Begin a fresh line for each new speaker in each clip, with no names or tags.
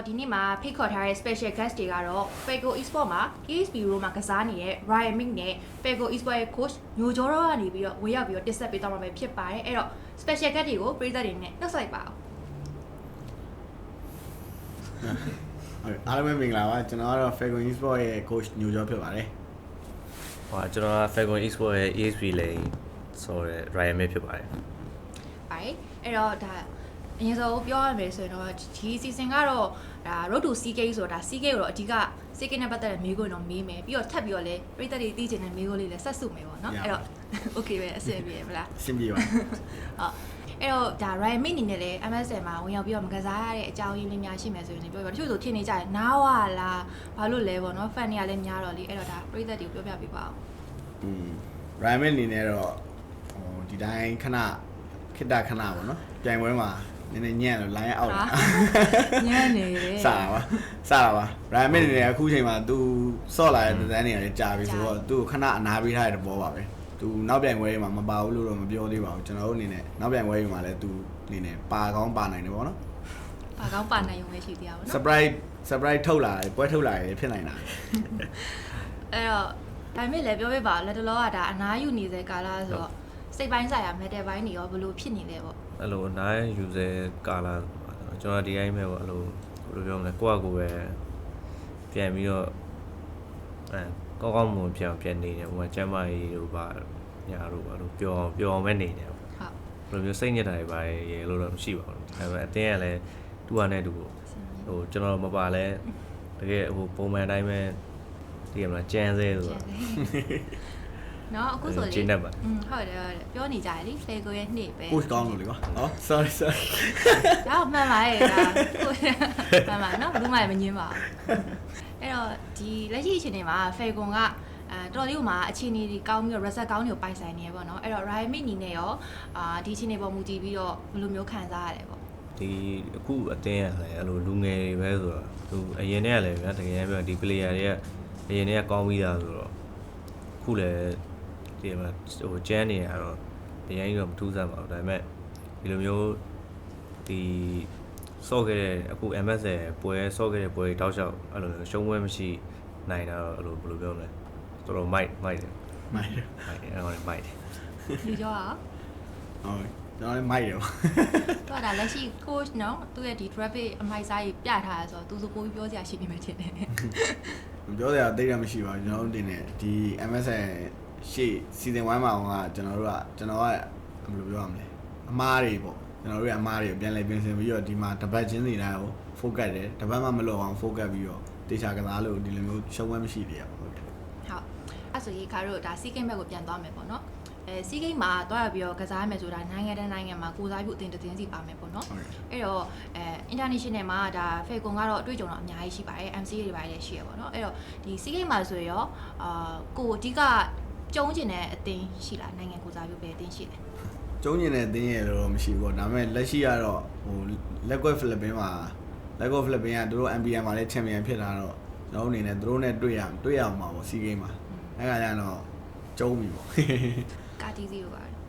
တော့ဒီနေ့မှာဖိတ်ခေါ်ထားတဲ့ special guest တွေကတော့ Fago Esport မှာ KSB Pro မှာကစားနေတဲ့ Ryan Mick နဲ့ Fago Esport ရဲ့ coach ညိုကျော်တော့ကနေပြီးတော့ဝင်ရောက်ပြီးတော့တက်ဆက်ပေးသွားမှာပဲဖြစ်ပါတယ်အဲ့တော့ special guest တွေကိုပြည်သက်တွေနဲ့နှုတ်ဆက်ပါအောင်
ဟုတ်အားလုံးပဲမင်္ဂလာပါကျွန်တော်ကတော့ Falcon Esport ရဲ့ coach ညိုကျော်ဖြစ်ပါတယ်
ဟိုကျွန်တော်က Falcon Esport ရဲ့ ESP လိန်ဆိုရဲ Ryan May ဖြစ်ပါတယ်
ပါတယ်အဲ့တော့ဒါအရင်ဆုံးပြောရမယ်ဆိုရင်တော့ဒီ season ကတော့ ဒါ road to CK ဆိုတာ CK ကိုတော့အဓိက CK နဲ့ပတ်သက်တဲ့မေးခွန်းတော့မေးမယ်ပြီးတော့ထပ်ပြီးတော့လည်းပြည်သက်တွေသိချင်တဲ့မေးခွန်းလေးလည်းဆက်စုမယ်ပေါ့နော်အဲ့တော့ okay ပဲအဆင်ပြေမလား
အဆင်ပြေပါ
ဟုတ်အဲ့တော့ဒါ Ryan Mate အနေနဲ့လည်း MSN မှာဝင်ရောက်ပြီးတော့မကစားရတဲ့အကြောင်းရင်းလေးများရှိမယ်ဆိုရင်လည်းပြောပြပါတချို့ဆိုထင်နေကြတယ်နားဝလားဘာလို့လဲပေါ့နော် fan တွေကလည်းများတော့လေအဲ့တော့ဒါပြည်သက်တွေကိုပြောပြပေးပါအောင်
อืม Ryan အနေနဲ့တော့ဟိုဒီတိုင်းခဏခိတ္တခဏပေါ့နော်ပြိုင်ပွဲမှာ နည်းနည်းညံ့လို့ line အောက်လာ
ညံ့နေတယ်
စတာပါစတာပါ Ryan အနေနဲ့အခုချိန်မှာ तू ဆော့လာတဲ့တန်းတွေကလည်းကြာပြီဆိုတော့ तू ခဏအနာပေးထားတဲ့သဘောပါပဲ तू နောက်ပြိုင်ပွဲတွေမှာမပါဘူးလို့တော့မပြောသေးပါဘူးကျွန်တော်တို့အနေနဲ့နောက်ပြိုင်ပွဲတွေမှာလည်း तू အနေနဲ့ပါကောင်းပါနိုင်တယ်ပေါ့နော်
ဘာကောင်းပါနိုင်ရုံပဲရှိသေးတာပေါ့နော်
surprise surprise ထုတ်လာတယ်ပွဲထုတ်လာတယ်ဖြစ်နိုင်တာ
အဲ့တော့ဒါပေမဲ့လည်းပြောပြပါလက်တလောကဒါအနားယူနေတဲ့ကာလဆိုတော့စိတ်ပိုင်းဆိုင်ရာ metal ဘိုင်းတွေရောဘယ်လိုဖြစ်နေလဲပေါ့
အဲ့လိုအနား user ကာလာကျွန်တော်ဒီတိုင်းပဲပေါ့အဲ့လိုဘယ်လိုပြောမလဲကိုယ့်အကူပဲပြန်ပြီးတော့အဲကောင်းကောင်းမွန်ပြန်ပြန်နေတယ်ဟိုကကျမ်းမာရေးတို့ပါညာတို့ပါလို့ပျော်အောင်ပျော်အောင်ပဲနေတယ်ပေါ့
ဟုတ်
ဘယ်လိုမျိုးစိတ်ညစ်တာတွေပါရေလို့တော့မရှိပါဘူးဒါပေမဲ့အတင်းကလည်းတူရနဲ့တူပေါ့ဟိုကျွန်တော်မပါလဲတကယ်ဟိုပုံမှန်တိုင်းပဲဒီကမလားကြမ်းစဲဆို
ကျ
တော့
န်တယ်နော်အခုဆိုလေ
ကျင်းတတ်ပါ
อืมဟုတ်တယ်ဟုတ်တယ်ပြောနေကြတယ်လေဖေကိုရဲ့နှိပဲ
coach ကောင်းလို့လေကွာဟော sorry sorry
ဒါတော့မှန်ပါရဲ့ဒါကိုမှန်ပါနော်ဘူးမှလည်းမငင်းပါဘူးအဲ့တော့ဒီလက်ရှိအချိန်တွေမှာဖေကွန်ကအဲတော်တော်လေးကမှအခြေအနေတွေကောင်းပြီးတော့ reset ကောင်းတွေကိုပိုင်ဆိုင်နေရပေါ့နော်အဲ့တော့ Ryan Mate အနေနဲ့ရောအာဒီအခြေအနေပေါ်မူတည်ပြီးတော့ဘယ်လိုမျိုးခံစားရတယ်ပေါ့
ဒီအခုအတင်းရလည်းအဲ့လိုလူငယ်တွေပဲဆိုတော့သူအရင်တည်းကလည်းဗျာတကယ်ပြောဒီ player တွေကအရင်တည်းကကောင်းပြီးသားဆိုတော့အခုလည်း ဒီမှာဟိုကျန်းနေရတော့အရင်ကြီးတော့မထူးဆန်းပါဘူးဒါပေမဲ့ဒီလိုမျိုးဒီဆော့ခဲ့တဲ့အခု MS ပွဲဆော့ခဲ့တဲ့ပွဲတွေတောက်လျှောက်အဲ့လိုရှုံးပွဲမရှိနိုင်တာတော့အဲ့လိုဘယ်လိုပြောမလဲတော်တော်မိုက်မိုက်တယ်
မိုက်တယ်
မိုက်တယ်အဲ့ဒါလည်းမိုက်တယ်
လူကြောอ่ะ
ဟုတ်ကျွန်တော်လည်းမိုက်တယ်ပေါ့
သူကဒါလက်ရှိ coach နော်သူရဲ့ဒီ traffic အမိုက်စားကြီးပြထားရဆိုတော့သူဆိုပိုပြီးပြောစရာရှိနေမှထင်တယ်
မပြောစရာတိတ်ရမရှိပါဘူးကျွန်တော်တို့တင်နေဒီ MSN ရှေ့ season 1မှာကကျွန်တော်တို့ကကျွန်တော်ကဘယ်လိုပြောရမလဲအမားတွေပေါ့ကျွန်တော်တို့ရဲ့အမားတွေကိုပြန်လဲပြင်ဆင်ပြီးတော့ဒီမှာတပတ်ချင်းစီတိုင်းကို focus တယ်တပတ်မှမလွတ်အောင် focus ပြီးတော့တေချာကစားလို့ဒီလိုမျိုးရှုံးဝဲမရှိသေးရပါဘူးဟုတ်တယ်
ဟုတ်အဲ့ဆိုရေခါတို့ဒါစီးကိမ်းဘက်ကိုပြန်သွားမယ်ပေါ့နော်အဲစီးကိမ်းမှာသွားရပြီးတော့ကစားမယ်ဆိုတာနိုင်ငံတကာနိုင်ငံမှာကိုစားပြုအတင်တစ်တင်းစီပါမယ်ပေါ့နော်
ဟုတ်တယ်
အဲ့တော့အဲ international မှာဒါ Falcon ကတော့အတွေ့အကြုံတော့အများကြီးရှိပါတယ် MCA တွေပါတယ်ရှိရပေါ့နော်အဲ့တော့ဒီစီးကိမ်းမှာဆိုရောအာကိုအဓိက ကျုံးကျင်တဲ့အတင်ရှိလားနိုင်ငံကိုစားပြုပဲအတင်ရှိတယ်
ကျုံးကျင်တဲ့အသင်းရဲ့တော့မရှိဘူးပေါ့ဒါပေမဲ့လက်ရှိကတော့ဟိုလက်ကွက်ဖိလစ်ပင်းမှာလက်ကွက်ဖိလစ်ပင်းကသူတို့ MPN မှာလည်းချန်ပီယံဖြစ်လာတော့ကျွန်တော်တို့အနေနဲ့သူတို့နဲ့တွေ့ရတွေ့ရအောင်ပါပေါ့စီးဂိမ်းမှာအဲ့ခါကျတော့ကျုံးပြီပေါ့
ကာတီစီကိုပါတယ်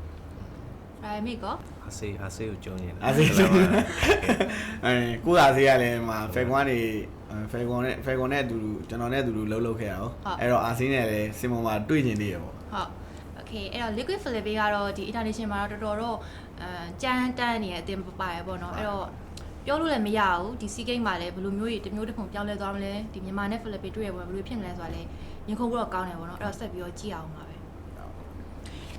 အဲမိကော
အဆေးအဆေးကိုကျုံနေတယ်
အားစိတ်အဲကိုသာဆေးရလဲမှာဖယ်ကွန်ကနေဖယ်ကွန်နဲ့ဖယ်ကွန်နဲ့အတူတူကျွန်တော်နဲ့အတူတူလှုပ်လှုပ်ခဲ့ရအောင်အဲ့တော့အာဆင်းနဲ့လည်းစင်မွန်မှာတွေ့ကျင်သေးရပေါ့
ဟုတ် okay အဲ့တော့ liquid flavor ကတော့ဒီ international မှာတော့တော်တော်တော့အဲကြမ်းတန်းနေတဲ့အတင်ပပါရပေါ့နော်အဲ့တော့ပြောလို့လည်းမရဘူးဒီ sea game မှာလည်းဘယ်လိုမျိုးကြီးတစ်မျိုးတစ်ပုံပြောင်းလဲသွားမလဲဒီမြန်မာနဲ့ Philippines တွေ့ရပွဲဘယ်လိုဖြစ်မလဲဆိုတာလည်းရင်ခုန်ဖို့တော့ကောင်းတယ်ပေါ့နော်အဲ့တော့ဆက်ပြီးတော့ကြည့်အောင်ပါပဲ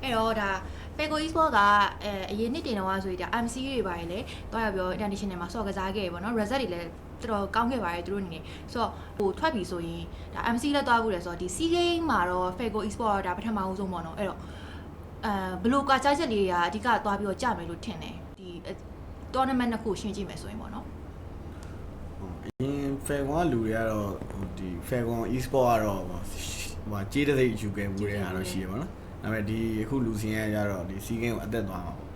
အဲ့တော့ဒါ Fago Esport ကအဲအရင်နှစ်တင်တော့ဆိုရင်ဒါ MC တွေပါတယ်လေတွားရပြော international မှာဆော့ကစားခဲ့ရပေါ့နော် result တွေလည်းတော်တော်ကောင်းခဲ့ပါတယ်သူတို့အနေနဲ့ဆိုတော့ဟိုထွက်ပြီဆိုရင်ဒါ MC လက်တွားဖို့လဲဆိုတော့ဒီ sea game မှာတော့ Fago Esport ကဒါပထမအဦးဆုံးပေါ့နော်အဲ့တော့အဲဘလို့ကကြားချက်လေးတွေကအဓိကတွားပြီးတော့ကြာမယ်လို့ထင်တယ်ဒီ tournament နှစ်ခုရှင်းကြည့်မယ်ဆိုရင်ပေါ့နော်
အရင်ဖယ်ကွန်ကလူတွေကတော့ဟိုဒီဖယ်ကွန် e-sport ကတော့ဟိုဟာကြေးတဲ့စိတ်ယူခဲ့မှုတွေကတော့ရှိရပါတော့ ဒါပေမဲ့ဒီအခုလူစင်းရကြတော့ဒီစီးဂိမ်းကိုအသက်သွားမှာပေါ့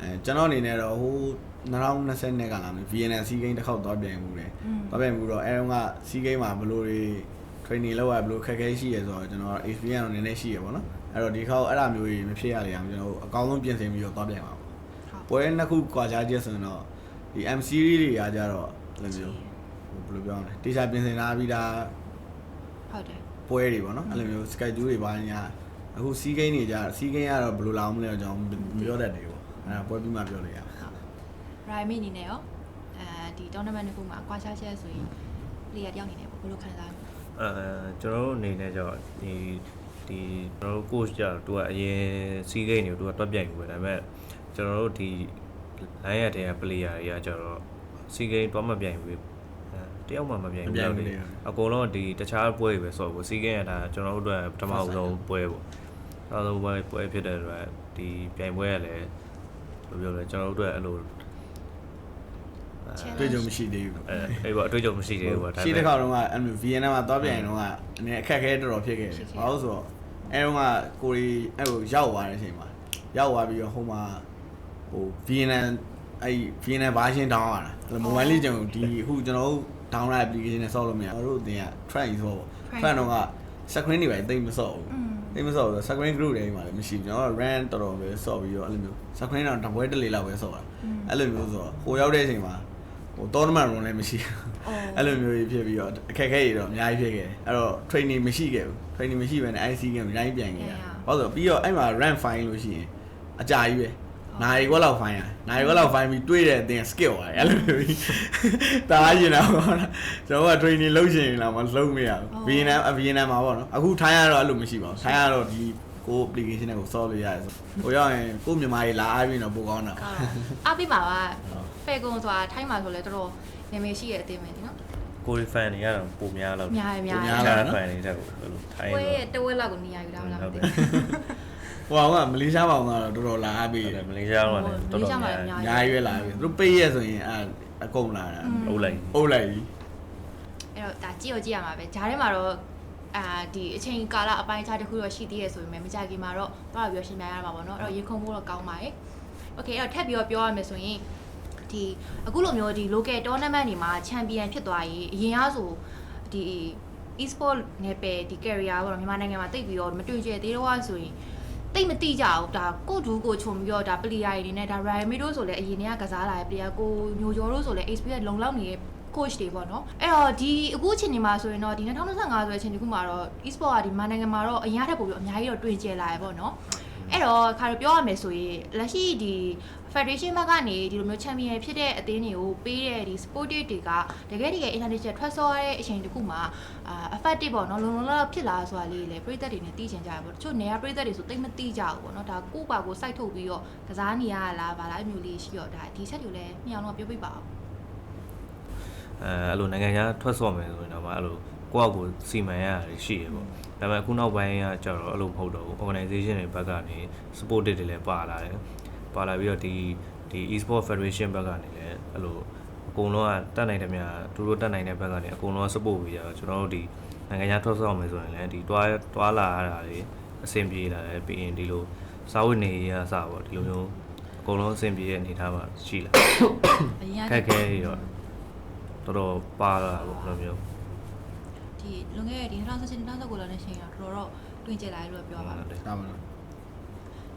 အဲကျွန်တော်အနေနဲ့တော့ဟို2020နဲ့ကလာမယ် VNL စီးဂိမ်းတစ်ခေါက်သွားပြန်မှုတယ်
อืม
သွားပြန်မှုတော့အဲတုန်းကစီးဂိမ်းမှာဘယ်လိုတွေ training လုပ်ရဘယ်လိုခက်ခဲရှိရဆိုတော့ကျွန်တော် experience တော့နည်းနည်းရှိရပေါ့နော်အဲ့တော့ဒီခေါက်အဲ့ဒါမျိုးကြီးမဖြစ်ရလေအောင်ကျွန်တော်အကောင်းဆုံးပြင်ဆင်ပြီးတော့သွားပြန်ပါပေါ့
ဟုတ်
ပွဲနှစ်ခုကွာခြားချက်ဆိုရင်တော့ဒီ M series တွေကကြတော့အဲ့လိုမျိုးဟိုဘယ်လိုပြောရမလဲတေချာပြင်ဆင်ထားပြီးသား
ဟုတ်တယ်
ပွဲတွေပေါ့နော်အဲ့လိုမျိုး schedule တွေပါညာ အခုစီးကိန်းတွေကြစီးကိန်းကတော့ဘယ်လိုလာအောင်မလဲတော့ကျွန်တော်မပြောတတ်တယ်ပေါ့အဲ့ဒါပွဲပြီးမှပြောလို့ရအောင်
ရိုင်မီအနေနဲ့ရောအဲဒီ tournament တစ်ခုမှာကွာခြားချက်ဆိုရင် player တယောက်အနေနဲ့ပေါ့ဘယ်လိုခံစားလဲ
အဲကျွန်တော်တို့အနေနဲ့ကျတော့ဒီဒီကျွန်တော်တို့ coach ကျတော့သူကအရင်စီးကိန်းတွေကိုသူကတွက်ပြိုင်ဘူးပဲဒါပေမဲ့ကျွန်တော်တို့ဒီ line ရတဲ့ player တွေကကျတော့စီးကိန်းတွက်မပြိုင်ဘူးအဲတယောက်မှမပြိုင်ဘူးတော့ဒီအကုန်လုံးဒီတခြားပွဲတွေပဲဆော့ဘူးစီးကိန်းကဒါကျွန်တော်တို့အတွက်ပထမဆုံးပွဲပေါ့ အဲလိုပွဲပွဲဖြစ်တဲ့အတွက်ဒီပြိုင်ပွဲကလည်းဘယ်လိုပြောလဲကျွန်တော်တို့အတွက်အဲ့လို
တွေ့ကြုံမရှိသေးဘူး
အဲအဲ့ပေါ့အတွေ့အကြုံမရှိသေးဘူးပေါ့ဒါ
ရှိ
ပေ
တဲ့
မဲ့
ခါတော့ကအဲ့လို VN မှာသွားပြန်ရင်တော့ကအနေအခက်အခဲတော်တော်ဖြစ်ခဲ့တယ်ဘာလို့ဆိုတော့အဲတော့ကကိုရီအဲ့လိုရောက်သွားတဲ့အချိန်မှာရောက်သွားပြီးတော့ဟိုမှာဟို VN အဲ့ VN version down ရတာအဲ့ mobile လေးကျွန်တော်ဒီအခုကျွန်တော်တို့ down လိုက် application နဲ့ဆော့လို့မရကျွန်တော်တို့အတင်က track ကြီးဆော့ပေါ့ track တော့က screen တွေပဲတိတ်မဆော့ဘူး
อืม
တိတ်မဆော့ဘူး screen group တွေမှာလည်းမရှိဘူးကျွန်တော်က ran တော်တော်ပဲဆော့ပြီးတော့အဲ့လိုမျိုး screen တော့တပွဲတစ်လေလောက်ပဲဆော့တာအဲ့လိုမျိုးဆိုတော့ဟိုရောက်တဲ့အချိန်မှာဟို tournament run လည်းမရှိဘူး
အော်
အဲ့လိုမျိုးကြီးဖြစ်ပြီးတော့အခက်အခဲတွေတော့အများကြီးဖြစ်ခဲ့တယ်အဲ့တော့ training မရှိခဲ့ဘူး training မရှိဘဲနဲ့ IC ကမတိုင်းပြန်ခဲ့ရဟုတ်ဆိုပြီးတော့အဲ့မှာ rank fine လို့ရှိရင်အကြာကြီးပဲ နိုင်ခွက်လောက် fine ရနိုင်ခွက်လောက် fine ပြီးတွေးတဲ့အတင် skill ရတယ်အဲ့လိုမျိုးကြီးတားရင်တော့ကျွန်တော်က training လုပ်ရှင်လာမှလုံးမရဘူး VNM VNM မှာပေါ့နော်အခုထိုင်းရတော့အဲ့လိုမရှိပါဘူးထိုင်းရတော့ဒီကို application နဲ့ကို solve လုပ်ရတယ်ဆိုဟိုရောက်ရင်ကိုမြန်မာကြီးလာအားပြီးတော့ပိုကောင်းတာ
ကောင်းတာအားပေးပါပါဖေကုံဆိုတာထိုင်းမှာဆိုလဲတော်တော်နာမည်ရှိတဲ့အသင်းပဲဒီနော်
ကိုရီ fan တွေကတော့ပုံများလောက်
များရများ
ပုံ
ရ
များ
တခြား fan တွေတက်ကိုဘယ်လိုထိုင်း
ပွဲ
လို့
ရဲ့တဝက်လောက်ကိုနေရာယူထားမလားမသိ
ဟုတ်
ဘူး
ဟိုကောင်ကမလေးရှားပေါင်ကတော့တော်တော်လာအားပြီး
တယ်
တယ်
မလေးရှားတော့လည်းတော်တော်များ
မ
များ
လေး
အ
ရှားမှာ
များကြီးပဲလာပြီသူတို့ပေးရဆိုရင်အဲအကုန်လာတာ
အုပ်လိုက်
အုပ်လိုက်ပြီ
အဲ့တော့ဒါကြည့်ရကြည့်ရမှာပဲဂျားထဲမှာတော့အာဒီအချိန်ကာလအပိုင်းအခြားတစ်ခုတော့ရှိသေးရဆိုပေမဲ့မကြခင်မှာတော့တော့ပြောရှင်းပြရမှာပေါ့နော်အဲ့တော့ရေခုံဖို့တော့ကောင်းပါတယ်โอเคအဲ့တော့ထပ်ပြီးတော့ပြောရမယ်ဆိုရင်ဒီအခုလိုမျိုးဒီ local tournament တွေမှာ champion ဖြစ်သွားရင်အရင်ကဆိုဒီ e-sport နယ်ပယ်ဒီ career ပေါ့နော်မြန်မာနိုင်ငံမှာတိတ်ပြီးတော့မတွေ့ကြသေးတော့ဆိုရင် တိတ်မတိကြဘူးဒါကိုဒူးကိုခြုံပြီးတော့ဒါ player တွေနဲ့ဒါ Ryan တို့ဆိုလည်းအရင်ကကစားလာတဲ့ player ကိုညိုကျော်တို့ဆိုလည်း experience လုံလောက်နေတဲ့ coach တွေပေါ့နော်အဲ့တော့ဒီအခုအချိန်ဒီမှာဆိုရင်တော့ဒီ2025ဆိုတဲ့အချိန်ဒီခုမှာတော့ e-sport ကဒီမြန်မာနိုင်ငံမှာတော့အရင်ကထက်ပိုပြီးအများကြီးတော့တွင်ကျယ်လာရပေါ့နော်အဲ့တော့ခါတော့ပြောရမယ်ဆိုရင်လက်ရှိဒီ Federation ဘက်ကနေဒီလိုမျိုး champion ဖြစ်တဲ့အသင်းတွေကိုပေးတဲ့ဒီ sportive တွေကတကယ်တကယ် international ထွက်ဆော်ရတဲ့အချိန်တခုမှာအာ effective ပေါ့နော်လုံလုံလောက်လောက်ဖြစ်လာဆိုတာလေးလေပြည်သက်တွေနဲ့သိချင်ကြရပေါ့တချို့နေရာပြည်သက်တွေဆိုတိတ်မသိကြဘူးပေါ့နော်ဒါကိုယ့်ပါကိုစိုက်ထုတ်ပြီးတော့ကစားနေရလားဗာလားအမျိုးလေးရှိတော့ဒါဒီချက်တွေလည်းမြင်အောင်တော့ပြောပြပါဦး
အဲအဲ့လိုနိုင်ငံခြားထွက်ဆော့မယ်ဆိုရင်တော့မှအဲ့လိုကိုယ့်အကိုစီမံရတာရှိရပေါ့ဒါပေမဲ့အခုနောက်ပိုင်းကကျတော့အဲ့လိုမဟုတ်တော့ဘူး organization တွေဘက်ကနေ supported တွေလည်းပါလာတယ် ပါလာပြီးတော့ဒီဒီ e-sport federation ဘက်ကနေလည်းအဲ့လိုအကုန်လုံးကတက်နိုင်တယ်များသူတို့တက်နိုင်တဲ့ဘက်ကနေအကုန်လုံး support ပေးကြတော့ကျွန်တော်တို့ဒီနိုင်ငံခြားထွက်ဆော့မယ်ဆိုရင်လည်းဒီတွားတွားလာရတာတွေအဆင်ပြေလာတယ်ပြီးရင်ဒီလိုစာဝတ်နေရအစပေါ့ဒီလိုမျိုးအကုန်လုံးအဆင်ပြေတဲ့အနေအထားမှာရှိလာ
အရင်
ခက်
က
ခဲတွေတော့တော်တော်ပါလာပေါ့ဘယ်လိုမျိုး
ဒီလွန်ခဲ့တဲ့ဒီ2017 2019လောက်နဲ့ရှိရင်တော့တော်တော်တွင်ကျလာတယ်လို့ပြောပါမယ်
တယ်
ဒါမှမဟုတ်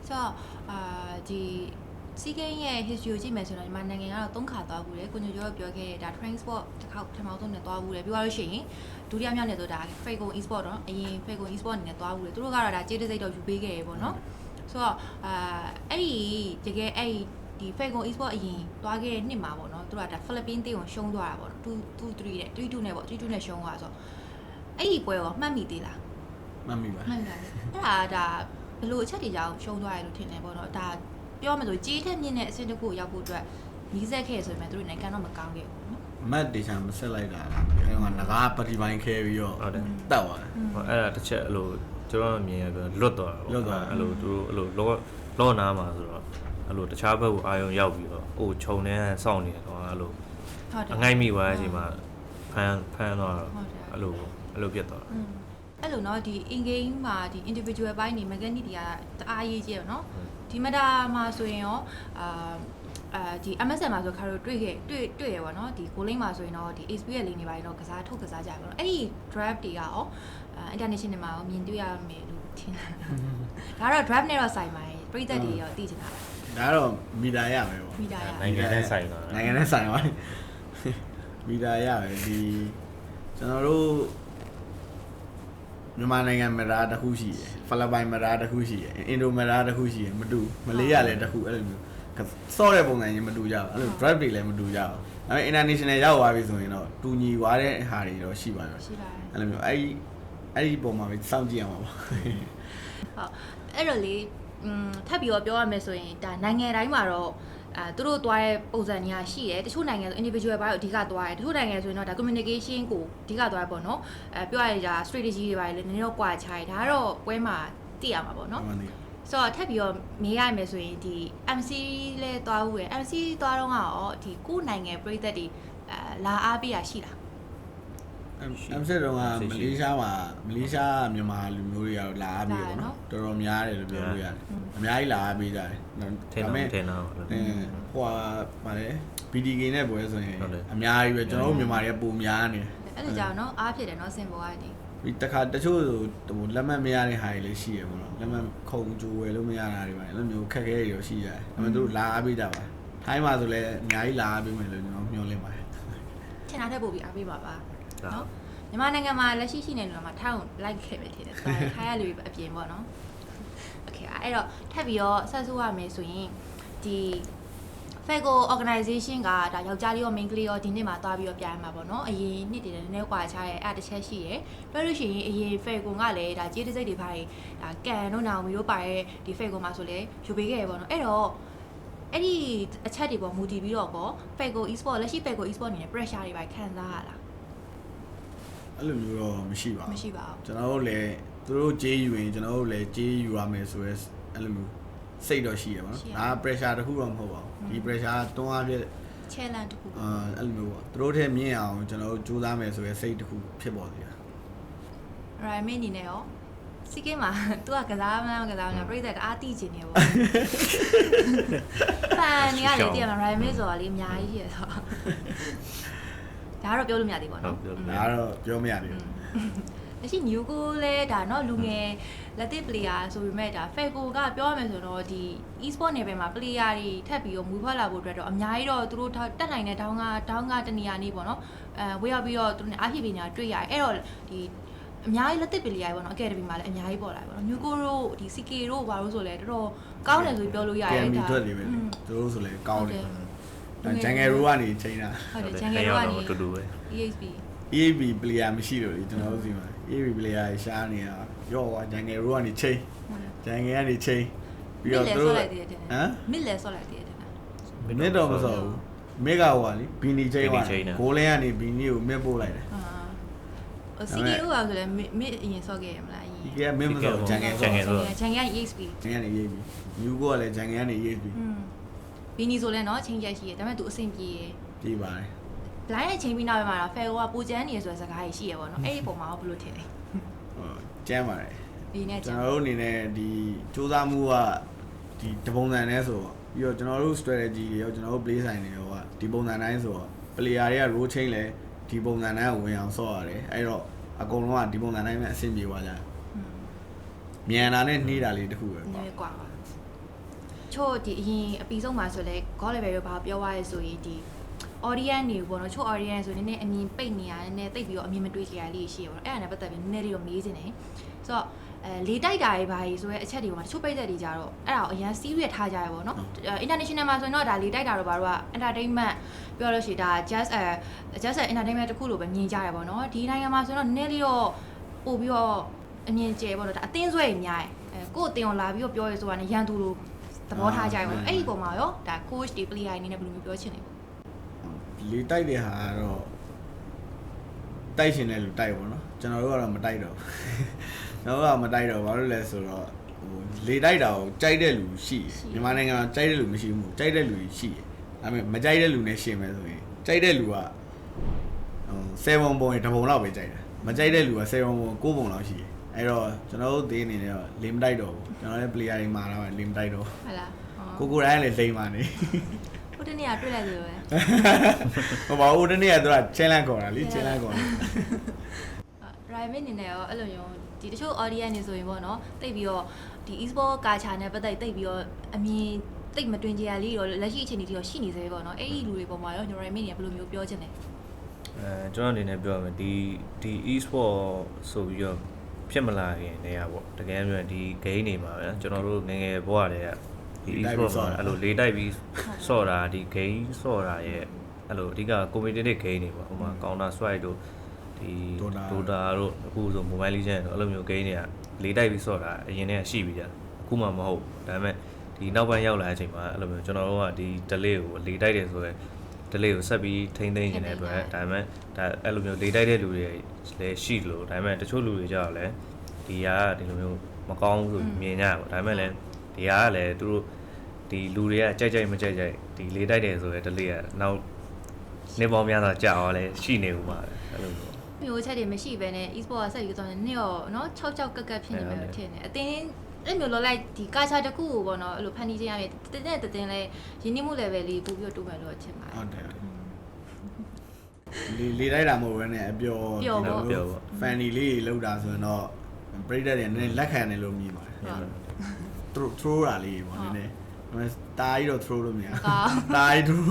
ဆိုတော့အာဒီစီကိန်းရဲ့ history ကိုကြည့်မယ်ဆိုတော့ဒီမှာနိုင်ငံကတော့သုံးခါသွားဘူးလေကိုညိုကျော်ပြောခဲ့တဲ့ဒါ transport တစ်ခေါက်ပထမဆုံးနဲ့သွားဘူးလေပြီးသွားလို့ရှိရင်ဒုတိယမြောက်နဲ့ဆိုဒါ Fago e-sport တော့အရင် Fago e-sport အနေနဲ့သွားဘူးလေသူတို့ကတော့ဒါကျေးတစ်စိတ်တော့ယူပေးခဲ့ရေပေါ့နော်ဆိုတော့အာအဲ့ဒီတကယ်အဲ့ဒီဒီ Fago e-sport အရင်သွားခဲ့တဲ့နှစ်မှာပေါ့နော်သူတို့ကဒါ Philippines တေးကိုရှုံးသွားတာပေါ့2 2 3နဲ့3 2နဲ့ပေါ့3 2နဲ့ရှုံးသွားဆိုတော့အဲ့ဒီပွဲကိုမှတ်မိသေးလား
မှတ်မိပါ
မှန်ပါတယ်အဲ့ဒါဒါ ဘယ်လိုအချက်တွေကြောင့်ရှုံးသွားရလို့ထင်တယ်ပေါ့နော်ဒါပြောမှဆိုကြီးထက်မြင့်တဲ့အဆင့်တစ်ခုကိုရောက်ဖို့အတွက်နီးစက်ခဲ့ဆိုပေမဲ့သူတို့နိုင်ငံတော့မကောင်းခဲ့ဘူးနော်
မတ်တေချာမဆက်လိုက်တာအဲကောင်ကငကားပတိပိုင်းခဲပြီးတော့
ဟုတ်တယ်
တက်သွားတယ်
ဟောအဲ့ဒါတစ်ချက်အဲ့လိုကျွန်တော်အမြင်ရပြောလွတ်သွားတာ
လွတ်သွားတာ
အဲ့လိုသူတို့အဲ့လိုလောလောနာမှာဆိုတော့အဲ့လိုတခြားဘက်ကိုအာရုံရောက်ပြီးတော့ဟိုခြုံနေစောင့်နေတယ်တော့အဲ့လို
ဟုတ်တယ်
အငိုက်မိသွားတဲ့အချိန်မှာဖမ်းဖမ်းတော့
ဟုတ်တယ်
အဲ့လိုအဲ့လိုပြတ်သွားတာ
อืม အဲ့လိုနော်ဒီ in game မှာဒီ individual ဘိုင်းနေ mechanic တွေကတအားရေးကြီးရနော်ဒီမတာမှာဆိုရင်ရောအာအာဒီ MSN မှာဆိုခါတို့တွေ့ခဲ့တွေ့တွေ့ရပါတော့ဒီ goal line မှာဆိုရင်တော့ဒီ HP ရဲ့ link တွေပိုင်းတော့ကစားထုတ်ကစားကြပါတော့အဲ့ဒီ draft တွေကရော international မှာရောမြင်တွေ့ရမယ်လို့ထင်တာဒါတော့ draft နဲ့တော့ဆိုင်ပါတယ်ပရိသတ်တွေရောသိချင်တာ
ဒါတော့မီတာရပဲပေါ့
မီတာရ
နိုင်ငံနဲ့ဆိုင်ပါ
နိုင်ငံနဲ့ဆိုင်ပါမီတာရပဲဒီကျွန်တော်တို့ မြန်မာနိုင်ငံမရာတစ်ခုရှိတယ်ဖိလစ်ပိုင်မရာတစ်ခုရှိတယ်အင်ဒိုမရာတစ်ခုရှိတယ်မတူမလေးရလည်းတစ်ခုအဲ့လိုမျိုးဆော့တဲ့ပုံစံချင်းမတူကြဘူးအဲ့လို drive တွေလည်းမတူကြဘူးဒါပေမဲ့ international ရောက်သွားပြီဆိုရင်တော့တူညီသွားတဲ့ဟာတွေတော့ရှိပါတယ်
ရှိပါတယ်
အဲ့လိုမျိုးအဲ့ဒီအဲ့ဒီပုံမှာပဲစောင့်ကြည့်ရမှာပေါ့
ဟုတ်အဲ့တော့လေอืมထပ်ပြီးတော့ပြောရမယ်ဆိုရင်ဒါနိုင်ငံတိုင်းမှာတော့ အာသူတို့သွားတဲ့ပုံစံညာရှိတယ်တချို့နိုင်ငံဆို individual ဘာလို့အဓိကသွားတယ်တချို့နိုင်ငံဆိုရင်တော့ဒါ communication ကိုအဓိကသွားရပေါ့နော်အဲပြောရရင်ဒါ strategy တွေပါလေနည်းနည်းတော့ကွာခြားတယ်ဒါကတော့ပွဲမှာသိရမှာပေါ့နော်
မှန်တယ်
ဆိုတော့ထပ်ပြီးတော့မေးရမယ်ဆိုရင်ဒီ MC လဲသွားဦးရယ် MC သွားတော့ကရောဒီကိုယ့်နိုင်ငံပြည်သက်တွေအဲလာအားပေးရရှိလား
အမ်ဆက်တော့ကမလေးရှားမှာမလေးရှားမြန်မာလူမျိုးတွေကတော့လာအားပြီးတော့နော်တော်တော်များတယ်လို့ပြောလို့ရတယ်အများကြီးလာအားပေးကြတယ်
ထင်တော့ထင်တော့
အဲဟိုဟာဗါလေ BDK နဲ့ပွဲဆိုရင်
ဟုတ်တယ်
အများကြီးပဲကျွန်တော်တို့မြန်မာတွေကပုံများနေတယ်
အဲ့ဒါကြောင့်နော်အားဖြစ်တယ်နော်စင်ပေါ်ကနေ
ဒီတခါတချို့ဆိုဟိုလက်မှတ်မရတဲ့ဟာတွေလည်းရှိရပေါ့နော်လက်မှတ်ခုံကြိုးဝယ်လို့မရတာတွေပါအဲ့လိုမျိုးခက်ခဲတွေရောရှိရတယ်ဒါပေမဲ့သူတို့လာအားပေးကြပါထိုင်းမှာဆိုလည်းအများကြီးလာအားပေးမယ်လို့ကျွန်တော်မျှော်လင့်ပါတယ်
ထင်တာတက်ပို့ပြီးအားပေးပါပါ နော်မြန်မာနိုင်ငံမှာလက်ရှိရှိနေလို့မှာထိုင်းကို like ခဲ့ပဲထင်တယ်ထိုင်းရလူတွေအပြင်ပေါ့နော် okay အဲ့တော့ထပ်ပြီးတော့ဆက်စုရမယ်ဆိုရင်ဒီ FEGO organization ကဒါယောက်ျားလေးရောမိန်းကလေးရောဒီနှစ်မှာသွားပြီးတော့ပြရမှာပေါ့နော်အရင်နှစ်တွေလည်းနည်းနည်းကွာခြားရဲအဲ့တစ်ချက်ရှိရဲပြောလို့ရှိရင်အရင် FEGO ကလည်းဒါကြေးတစိတ်တွေပါရင်ဒါကန်တို့နောင်မီတို့ပါရဲဒီ FEGO မှာဆိုလဲယူပေးခဲ့ရပေါ့နော်အဲ့တော့အဲ့ဒီအချက်တွေပေါ်မူတည်ပြီးတော့ပေါ့ FEGO e-sport လက်ရှိ FEGO e-sport အနေနဲ့ pressure တွေပါခံစားရလား
အဲ့လိုမျိုးတော့မရှိပါဘူး
မရှိပါဘူး
ကျွန်တော်တို့လည်းသူတို့ကြေးယူရင်ကျွန်တော်တို့လည်းကြေးယူရမယ်ဆိုရဲအဲ့လိုမျိုးစိတ်တော့ရှိရပါတော့ဒါက pressure တစ်ခုတော့မဟုတ်ပါဘူးဒီ pressure တွန်းအားပြ
challenge တစ်ခုပေါ့
အာအဲ့လိုမျိုးပေါ့သူတို့ထက်မြင့်အောင်ကျွန်တော်တို့ကြိုးစားမယ်ဆိုရဲစိတ်တစ်ခုဖြစ်ပေါ်သေးတာ
ရိုင်မင်းအနေနဲ့ရောစီကင်းမှာ तू ကကစားမလားမကစားမလားပြိတ္တကအားတိကျင်နေပေါ့ဖန်နေရတယ်တည်ရမှာရိုင်မင်းဆိုတာလေအများကြီးရှိရဆို ဒါကတော့ပြောလို့မရသေးပါဘူး
ဟုတ်
နော်
ပြောလို့
ဒါကတော့ပြောမရသေးဘူး
လက်ရှိ new goal လဲဒါเนาะလူငယ်လက်သစ် player ဆိုပေမဲ့ဒါ Fago ကပြောရမယ်ဆိုတော့ဒီ e-sport နယ်ပယ်မှာ player တွေထပ်ပြီးတော့မူဖွက်လာဖို့အတွက်တော့အများကြီးတော့သူတို့တက်နိုင်တဲ့ဒေါင်းကဒေါင်းကတနေရာနေပေါ့နော်အဲဝေးရောက်ပြီးတော့သူတို့နဲ့အားဖြည့်ပေးနေတာတွေ့ရတယ်အဲ့တော့ဒီအများကြီးလက်သစ် player တွေပေါ့နော် academy မှာလည်းအများကြီးပေါ်လာပြီပေါ့နော် new goal တို့ဒီ CK တို့ဘာလို့ဆိုလဲတော်တော်ကောင်းတယ်ဆိုပြီးပြောလို့ရတယ်
ကဲမီထွက်တွေပဲ
อืม
သူတို့ဆိုလည်းကောင်းတယ်
ဟုတ်
ဒါ ဂျန်ငယ်ရိုးကနေချိန်တာ
ဟုတ်တယ်ဂျန်ဂယ်တို့ကနေ
တူတူပဲ
EXP
EAB player မရှိလို့လေကျွန်တော်တို့စီမှာ EAB player ရှားနေတာရော့ကွာဂျန်ငယ်ရိုးကနေချိန်ဂျန်ငယ်ကနေချိန်ပြီးတော့သူတို့ဟမ်
မစ်လဲဆော့လိုက်သေးတယ်တဲ့
မစ်တော့မစော်ဘူးမေဂါဟိုကလေဘီနီချိန်သွားတယ်ဂိုးလင်းကနေဘီနီကိုမစ်ပို့လိုက်တယ်
အာဟို CK တို့ကဆိုလဲမစ်မစ်အရင်ဆော့ခဲ့ရမလားအရင်
ဒီကမင်းမစော်ဂျန်ငယ်
ဂျန်ငယ်
စော်
ဆို
ဂျန်က EXP
ဂျန်ငယ်ကနေ EAB ယူကိုကလည်းဂျန်ငယ်ကနေ EAB
อืม ဘီနီဆိုလဲเนาะချင်းချက်ရှိရဒါပေမဲ့ तू အဆင်ပြေတယ်
ပြေးပါတယ်
ဘလိုင်းနဲ့ချင်းပြီးနောက်ပိုင်းမှာတော့ Fago ကပူချမ်းနေရဆိုတဲ့စကားကြီးရှိရပေါ့နော်အဲ့ဒီပုံမှာတော့ဘယ်လိုထင်လဲ
ဟိုကျမ်းပါတယ်
ဒီနဲ့
ကျွ
ကျ
န်
န်
တော်တို့အနေနဲ့ဒီစူးစမ်းမှုကဒီတပုံစံနဲ့ဆိုတော့ပြီးတော့ကျွန်တော်တို့ strategy တွေရောကျွန်တော်တို့ play ဆိုင်တွေရောကဒီပုံစံတိုင်းဆိုတော့ player တွေက role change လဲဒီပုံစံတိုင်းကိုဝင်အောင်ဆော့ရတယ်အဲ့တော့အကုန်လုံးကဒီပုံစံတိုင်းပဲအဆင်ပြေသွားကြတယ်
อืม
မြန်တာနဲ့နှီးတာလေးတစ်ခုပဲ
နည်း
ပေါ့
နည်းกว่าပါ ချို့ဒီအရင်အပီဆုံးမှာဆိုလဲ God level ရောဘာပြောရရဲဆိုရင်ဒီ audience တွေပေါ့နော်ချို့ audience ဆိုနည်းနည်းအမြင်ပိတ်နေရတယ်နည်းနည်းတိတ်ပြီးတော့အမြင်မတွေ့ကြရလေးရှိရပေါ့နော်အဲ့ဒါနဲ့ပတ်သက်ပြီးနည်းနည်းလေးတော့မေးချင်တယ်ဆိုတော့အဲလေတိုက်တာတွေဘာကြီးဆိုရဲအချက်တွေပေါ့နော်ချို့ပိတ်သက်တွေကြတော့အဲ့ဒါကိုအရင် serious ထားကြရပေါ့နော် international မှာဆိုရင်တော့ဒါလေတိုက်တာတော့ဘာလို့က entertainment ပြောလို့ရှိရင်ဒါ just a just a entertainment တစ်ခုလိုပဲမြင်ကြရပေါ့နော်ဒီနိုင်ငံမှာဆိုရင်တော့နည်းနည်းလေးတော့ပို့ပြီးတော့အမြင်ကျဲပေါ့နော်ဒါအသင်းဆွဲကြီးများတယ်အဲကိုယ့်အသင်းကိုလာပြီးတော့ပြောရဲဆိုတာနဲ့ရန်သူလို သဘောထားကြရပေါ့နော်အဲ့ဒီပုံမှာရောဒါ coach တွေ player တွေအနေနဲ့ဘယ်လိုမျိုးပြောချင်လဲ
လေတိုက်တဲ့ဟာကတော့တိုက်ရှင်တဲ့လူတိုက်ပါတော့ကျွန်တော်တို့ကတော့မတိုက်တော့ဘူးကျွန်တော်တို့ကမတိုက်တော့ဘာလို့လဲဆိုတော့ဟိုလေတိုက်တာကိုကြိုက်တဲ့လူရှိတယ်မြန်မာနိုင်ငံမှာကြိုက်တဲ့လူမရှိဘူးကြိုက်တဲ့လူရှိတယ်ဒါပေမဲ့မကြိုက်တဲ့လူနဲ့ရှင်မယ်ဆိုရင်ကြိုက်တဲ့လူကဟို7ပုံရင်တစ်ပုံလောက်ပဲကြိုက်တာမကြိုက်တဲ့လူက7ပုံ9ပုံလောက်ရှိတယ် အဲ့တော့ကျွန်တော်တို့သေးအနေနဲ့တော့လင်မတိုက်တော့ဘူးကျွန်တော်လည်း player တွေမှာတော့လင်မတိုက်တော့
ဟုတ်လား
ကိုကိုတိုင်းလည်းလိမ့်ပါနေ
ဟိုတနေ့ကတွေ့လိုက်သေးပဲ
ဟိုဘာဦးတနေ့ကသူက challenge ခေါ်တာလी challenge ခေါ်တာ
ရိုင်မင်းအနေနဲ့ရောအဲ့လိုမျိုးဒီတချို့ audience နေဆိုရင်ပေါ့နော်တိတ်ပြီးတော့ဒီ e-sport culture နဲ့ပတ်သက်တိတ်ပြီးတော့အမြင်တိတ်မတွင်ကြရလေးတော့လက်ရှိအချိန်ကြီးတော့ရှိနေသေးပဲပေါ့နော်အဲ့ဒီလူတွေပေါ်မှာရောညရိုင်မင်းတွေကဘယ်လိုမျိုးပြောချင်လဲ
အဲကျွန်တော်အနေနဲ့ပြောရမယ်ဒီဒီ e-sport ဆိုပြီးတော့ ဖြစ်မလာခင်နေရပေါ့တကယ်ပြောရင်ဒီ game တွေမှာဗျာကျွန်တော်တို့ငယ်ငယ်ဘဝတည်းကဒီ e-sport မှာအဲ့လိုလေးတိုက်ပြီးဆော့တာဒီ game ဆော့တာရဲ့အဲ့လိုအဓိက competitive game တွေပေါ့ဟိုမှာ counter strike တို့ဒီ
Dota
Dota တို့အခုဆို Mobile Legends တို့အဲ့လိုမျိုး game တွေကလေးတိုက်ပြီးဆော့တာအရင်တည်းကရှိပြီကြာအခုမှမဟုတ်ဘူးဒါပေမဲ့ဒီနောက်ပိုင်းရောက်လာတဲ့အချိန်မှာအဲ့လိုမျိုးကျွန်တော်တို့ကဒီ delay ကိုလေးတိုက်တယ်ဆိုရဲ delay ကိုဆက်ပြီးထိမ့်သိမ့်နေတဲ့အတွက်ဒါပေမဲ့ဒါအဲ့လိုမျိုးလေးတိုက်တဲ့လူတွေလည်းရှိလို့ဒါပေမဲ့တချို့လူတွေကြောက်လည်းဒီဟာကဒီလိုမျိုးမကောင်းဘူးဆိုမြင်ကြပါဒါပေမဲ့လည်းဒီဟာကလည်းသူတို့ဒီလူတွေကကြိုက်ကြိုက်မကြိုက်ကြိုက်ဒီလေးတိုက်တယ်ဆိုရဲ delay ကနောက်နေပေါင်းများစွာကြာအောင်လည်းရှိနေဦးပါတယ်အဲ့လိုမျိုး
မျိုးချက်တွေမရှိဘဲနဲ့ e-sport ကဆက်ယူသွားတယ်နေ့ရောနော်6 6ကက်ကက်ဖြစ်နေမယ်လို့ထင်တယ်အတင်း အဲ့မျိုးလောလိုက်ဒီကာချာတစ်ခုကိုပေါ့နော်အဲ့လိုဖန်တီးခြင်းရမယ်တင်းတင်းတင်းလဲရင်းနှီးမှု level လေးပို့ပြီးတော့တိုးမယ်လို့ထင်ပါတယ်
ဟုတ်တယ်လေလေတိုက်တာမဟုတ်ဘဲနဲ့အပျော်
ပျော်ပေါ့
ပျော်ပေါ့
ဖန်နီလေးလောက်တာဆိုရင်တော့ပရိသတ်တွေနည်းနည်းလက်ခံတယ်လို့မြင်ပါတယ်
ဟုတ်
သူတို့ throw တာလေးပေါ့နည်းနည်းဒါပေမဲ့တားကြီးတော့ throw လို့မရ
ကောင်း
တားကြီး throw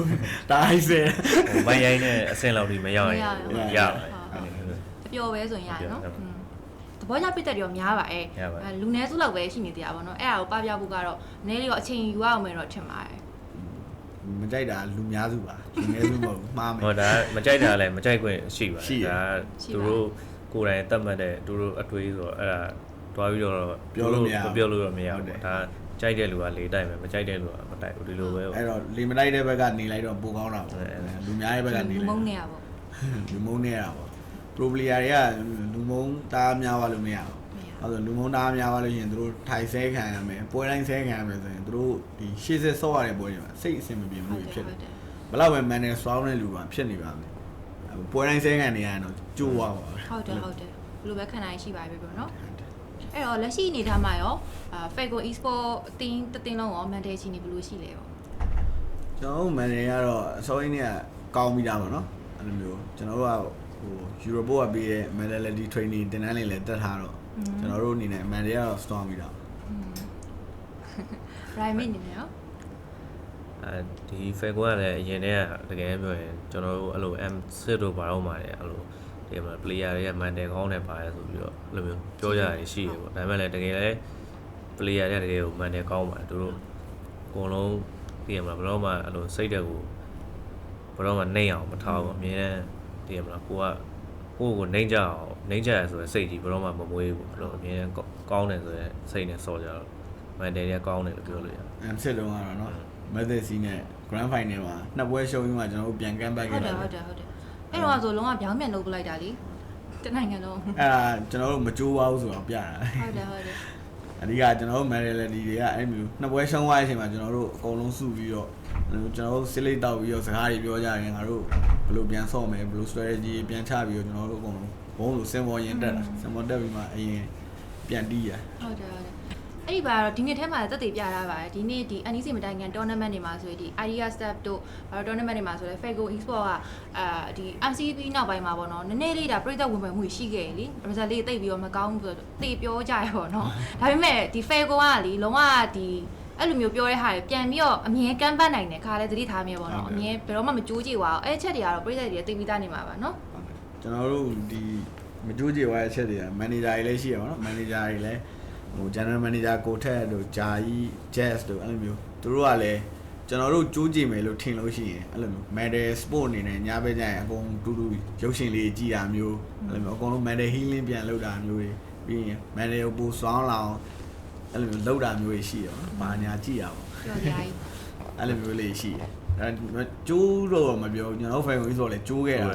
တားကြီးဆယ်
ဟိုဘိုင်းရိုင်းနဲ့အဆင့်လောက်ဒီမရောက်ရင်
မ
ရ
ရ
ပါ
ဘူး
တယ်
အပျော်ပဲဆိုရင်ရတယ်နော်
ဟုတ်ပါ
อืมသဘောကျပြစ်တက်ရောများပါအဲ
ရပါ
အဲလူနည်းစုလောက်ပဲရှိနေတရားပေါ့နော်အဲ့ဒါကိုပပြဖို့ကတော့နည်းလေးတော့အချိန်ယူရအောင်မယ်တော့ထင်ပါတယ်
မကြိုက်တာလူများစုပါလူငယ်စုမဟုတ်ဘူးမှားမယ်
ဟောဒါမကြိုက်တာလည်းမကြိုက်ခွင့်ရှိပါတ
ရှိ
ယ်
တယ်
ဒါ
ရှိ
သူ
ပါ
တို့ကိုယ်တိုင်တတ်မှတ်တဲ့သူတို့အတွေးဆိုတော့အဲ့ဒါတွားပြီးတော့
ပြောလို့မရဘူး
ပြောလို့တော့မရ
ဟုတ်
ဘူး
တယ်
ဒါကြိုက်တဲ့လူကလေးတိုက်မယ်မကြိုက်တဲ့လူကမတိုက်ဘူးဒီလိုပဲ
အဲ့တော့လေမတိုက်တဲ့ဘက်ကနေလိုက်တော့ပိုကောင်းတာပေါ့
အဲအဲ
လူများရဲ့ဘက်ကနေ
လူ
လိုက်
မုန်းနေရပေါ့
လူမုန်းနေတာပေါ့ pro player တွေကလူမုန်းတားများသွားလို့မရဘူး
မရ
အဲ့ဒါလူမုန်းတားများသွားလို့ရှိရင်တို့ထိုင်ဆဲခံရမယ်ပွဲတိုင်းဆဲခံရမယ်ဆိုရင်တို့ဒီရှေ့ဆက်ဆော့ရတဲ့ပွဲတွေမှာစိတ်အဆင်မပြေ
ဟု
ဘူး
တ်တယ်
ဖြစ်
ဟု
တယ်
တ်တယ်
ဘယ်လောက်ပဲ man နဲ့ strong တဲ့လူပါဖြစ်နေပါမယ်အဲ့ပွဲတိုင်းဆဲခံနေရရင်တော့ကြိုးသွားပါပဲ
ဟုတ်တယ်ဟုတ်တယ်ဘယ်လိုပဲခံနိုင်ရှိပါပဲပြောနော်အဲ့တော့လက်ရှိအနေထားမှာရောအာ Fago e-sport အတင်းတတင်းလုံးရော mandate ရှိနေဘယ်လိုရှိလဲရော
ကျွန်တော်တို့ man တွေကတော့အစောကြီးနေ့ကကောင်းပြီးသားပါနော်အဲ့လိုမျိုးကျွန်တော်တို့က ဟို Europe ကပေးတဲ့ mentality training တင်တန်းလေးလည်းတက်ထားတော့ကျွန်တော်တို့အနေနဲ့ man တွေကတော့ strong ပြီးသားပါ
Prime နေနေရော
အဲဒီဖေကွာကလည်းအရင်တည်းကတကယ်ပြောရင်ကျွန်တော်တို့အဲ့လို M စစ်တို့ဘာတော့မှလည်းအဲ့လိုဒီမှာ player တွေက mandate ကောင်းတယ်ပါတယ်ဆိုပြီးတော့အဲ့လိုမျိုးပြောကြရတယ်ရှိရပေါ့ဒါပေမဲ့လည်းတကယ်လည်း player တွေကတကယ်ကို mandate ကောင်းပါတယ်သူတို့အကုန်လုံးဒီမှာဘယ်တော့မှအဲ့လိုစိတ်တက်ကိုဘယ်တော့မှနှိမ့်အောင်မထားဘူးအမြဲတမ်း ဒီမှာကိုကကိုယ့်ကိုနှိမ့်ကြအောင်နှိမ့်ကြရဆိုတဲ့စိတ်ကြီးဘယ်တော့မှမမွေးဘူးအဲ့လိုအမြဲတမ်းကောင်းတယ်ဆိုတဲ့စိတ်နဲ့စော်ကြတော့ mandate တွေကကောင်းတယ်လို့ပြောလို့ရတယ်
M စစ်တုန်းကတော့နော် Method C နဲ့ Grand Final မှာနှစ်ပွဲရှုံးပြီးမှကျွန်တော်တို့ပြန်ကမ်းဘက်
ဟု
ခဲ့
တ်တ
တာ
ယ်ဟုတ်တယ်ဟုတ်တယ်အဲ့တော့ဆိုလုံးဝပြောင်းပြန်လုပ်ပလိုက်တာလीတနိုင်ငံလုံးဟုတ်
အဲ့ဒါကျွန်တော်တို့မကြိုးပါဘူးဆိုတော့ပြတာ
တယ်ဟုတ်တယ်
အဓိကကျွန်တော်တို့ mentality တွေကအဲ့မျိုးနှစ်ပွဲရှုံးသွားတဲ့အချိန်မှာကျွန်တော်တို့အကုန်လုံးစုပြီးတော့အဲ့လို ကျွန်တော်တို့စစ်လိတ်တောက်ပြီးတော့စကားတွေပြောကြရင်ငါတို့ဘယ်လိုပြန်ဆော့မယ်ဘယ်လို strategy ပြန်ချပြီးတော့ကျွန်တော်တို့အကုန်လုံးဘုံလိုစင်ပေါ်ရင်တက်တာစင်ပေါ်တက်ပြီးမှအရင်ပြန်တီးရ
ဟုတ်တယ်ဟုတ်တယ်အဲ့ဒီပါတော့ဒီနေ့ထဲမှာတက်တည်ပြထားပါတယ်ဒီနေ့ဒီ NEC မတိုင်ခင် tournament တွေမှာဆိုရင်ဒီ idea step တို့ဘာလို့ tournament တွေမှာဆိုလဲ Fago Esport ကအာဒီ MCB နောက်ပိုင်းမှာပေါ့နော်နည်းနည်းလေးဒါပြည်သက်ဝင်ပွဲမှုရှိခဲ့လေပစက်လေးတိတ်ပြီးတော့မကောင်းဘူးဆိုတော့တိတ်ပြောကြရပေါ့နော်ဒါပေမဲ့ဒီ Fago ကလေလုံးဝဒီ အဲ့လိုမျိုးပြောတဲ့ဟာတွေပြန်ပြီးတော့အမြဲကမ်းပတ်နိုင်တယ်ခါလဲသတိထားမြဲပေါ့နော်အမြဲဘယ်တော့မှမကြိုးကြည့်ပါဘူးအဲ့ချက်တွေကတော့ပြည်သက်တွေတိတ်ပြီးသားနေမှာပါနော်
ကျွန်တော်တို့ဒီမကြိုးကြေဝါရဲ့အချက်တွေက manager တွေလည်းရှိရပါတော့ manager တွေလည်းဟို general manager ကိုထက်တို့ဂျာကြီး jazz တို့အဲ့လိုမျိုးသူတို့ကလည်းကျွန်တော်တို့ကြိုးကြည့်မယ်လို့ထင်လို့ရှိရင်အဲ့လိုမျိုး medal sport အနေနဲ့ညဘက်ကျရင်အကုန်တူတူရုပ်ရှင်လေးကြည့်တာမျိုးအဲ့လိုမျိုးအကုန်လုံး medal healing ပြန်လုပ်တာမျိုးတွေပြီးရင် medal ကိုပိုဆောင်းလာအောင် အဲ့လိုမျိုးလောက်တာမျိုးတွေရှိရောဘာညာကြည့်ရအောင်
ပြောပြလိုက်
အဲ့လိုမျိုးလေးရှိတယ်အဲ့ကျိုးတော့မပြောကျွန်တော် family ဆိုတော့လေကျိုးခဲ့တာ